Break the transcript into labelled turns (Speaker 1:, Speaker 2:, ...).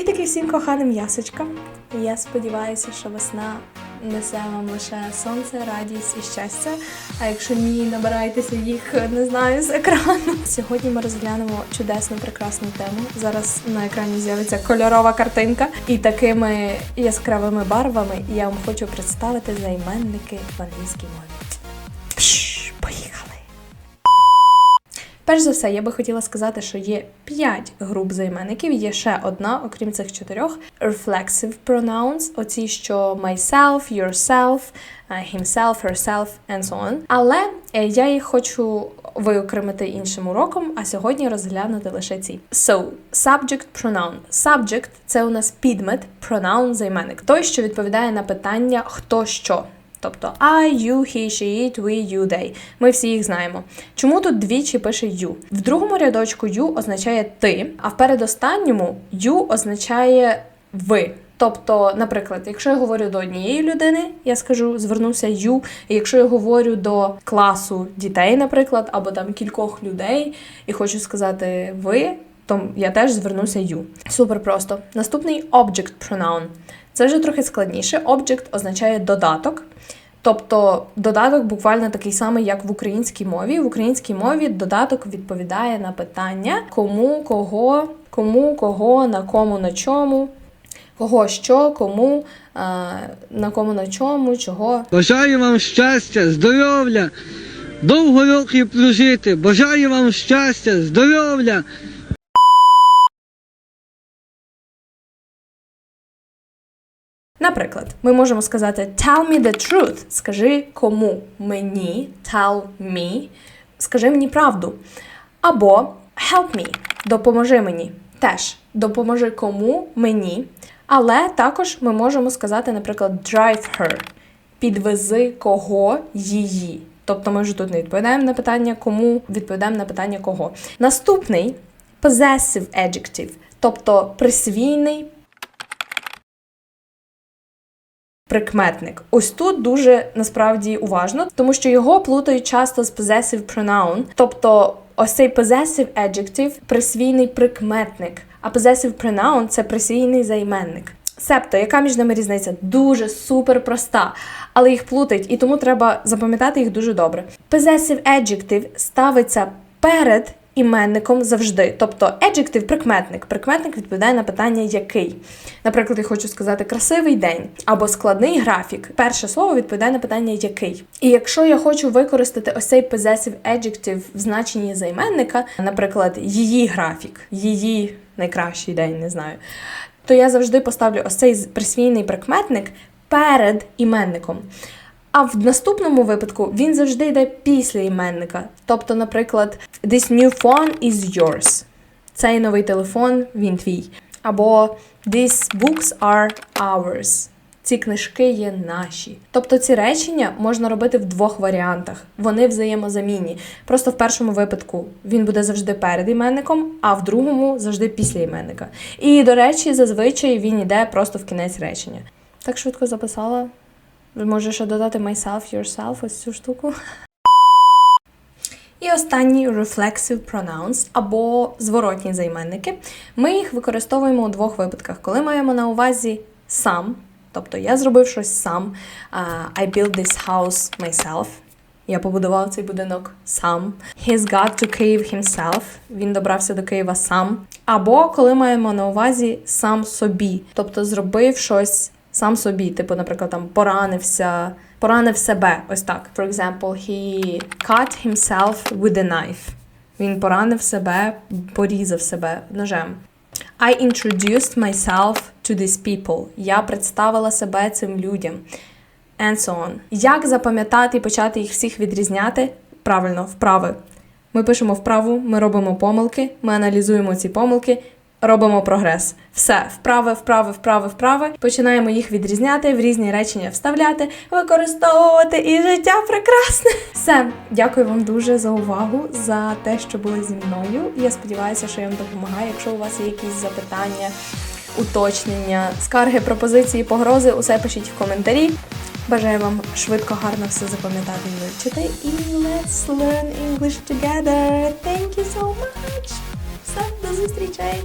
Speaker 1: Привітики всім коханим ясочкам. Я сподіваюся, що весна несе вам лише сонце, радість і щастя. А якщо ні, набирайтеся їх, не знаю, з екрану. Сьогодні ми розглянемо чудесну, прекрасну тему. Зараз на екрані з'явиться кольорова картинка, і такими яскравими барвами я вам хочу представити займенники в англійській мові. Перш за все, я би хотіла сказати, що є 5 груп займенників, є ще одна, окрім цих чотирьох. Reflexive pronouns, оці, що myself, yourself, е, himself, herself, and so on. Але е, я їх хочу виокремити іншим уроком, а сьогодні розглянути лише ці. So, subject pronoun. Subject – це у нас підмет, pronoun, займенник. Той, що відповідає на питання хто що. Тобто I, you, he, she, it, we, you, they. Ми всі їх знаємо. Чому тут двічі пише you? В другому рядочку you означає ти, а в передостанньому you означає ви. Тобто, наприклад, якщо я говорю до однієї людини, я скажу звернуся you. Якщо я говорю до класу дітей, наприклад, або там кількох людей, і хочу сказати ви, то я теж звернуся you. Супер просто. Наступний object pronoun. Це вже трохи складніше. Object означає додаток. Тобто додаток буквально такий самий, як в українській мові. В українській мові додаток відповідає на питання кому, кого, кому, кого, на кому, на чому, кого що, кому, на кому, на чому, чого.
Speaker 2: Бажаю вам щастя, здоров'я, довго років прожити. Бажаю вам щастя, здоров'я.
Speaker 1: Наприклад, ми можемо сказати tell me the truth. Скажи кому мені, tell me, скажи мені правду. Або help me, допоможи мені. Теж допоможи кому мені. Але також ми можемо сказати, наприклад, drive her. Підвези кого її. Тобто ми вже тут не відповідаємо на питання кому, відповідаємо на питання кого. Наступний possessive adjective, тобто присвійний прикметник. Ось тут дуже насправді уважно, тому що його плутають часто з possessive pronoun, тобто ось цей possessive adjective – присвійний прикметник, а possessive pronoun – це присвійний займенник. Себто, яка між ними різниця? Дуже супер проста, але їх плутають, і тому треба запам'ятати їх дуже добре. Possessive adjective ставиться перед іменником завжди. Тобто adjective – прикметник. Прикметник відповідає на питання який. Наприклад, я хочу сказати красивий день або складний графік. Перше слово відповідає на питання який. І якщо я хочу використати ось цей possessive adjective в значенні займенника, наприклад, її графік, її найкращий день, не знаю, то я завжди поставлю ось цей присвійний прикметник перед іменником. А в наступному випадку він завжди йде після іменника. Тобто, наприклад, this new phone is yours. Цей новий телефон він твій. Або these books are ours. Ці книжки є наші. Тобто ці речення можна робити в двох варіантах. Вони взаємозамінні. Просто в першому випадку він буде завжди перед іменником, а в другому завжди після іменника. І, до речі, зазвичай він йде просто в кінець речення. Так швидко записала. Можеш ще додати myself, yourself, ось цю штуку. І останній reflexive pronouns або зворотні займенники. Ми їх використовуємо у двох випадках, коли маємо на увазі сам, тобто я зробив щось сам. I built this house myself. Я побудував цей будинок сам. He's got to Kyiv himself. Він добрався до Києва сам. Або коли маємо на увазі сам собі, тобто зробив щось сам собі, типу, наприклад, там поранився, поранив себе. Ось так. For example, he cut himself with a knife. Він поранив себе, порізав себе ножем. I introduced myself to these people. Я представила себе цим людям. And so on. Як запам'ятати і почати їх всіх відрізняти? Правильно, вправи. Ми пишемо вправу, ми робимо помилки, ми аналізуємо ці помилки, робимо прогрес. Все, вправи, вправи, вправи, вправи. Починаємо їх відрізняти, в різні речення вставляти, використовувати і життя прекрасне. Все, дякую вам дуже за увагу, за те, що були зі мною. Я сподіваюся, що я вам допомагаю. Якщо у вас є якісь запитання, уточнення, скарги, пропозиції, погрози, усе пишіть в коментарі. Бажаю вам швидко, гарно все запам'ятати і вивчити. І let's learn English together. Thank you so much! Все, до зустрічей!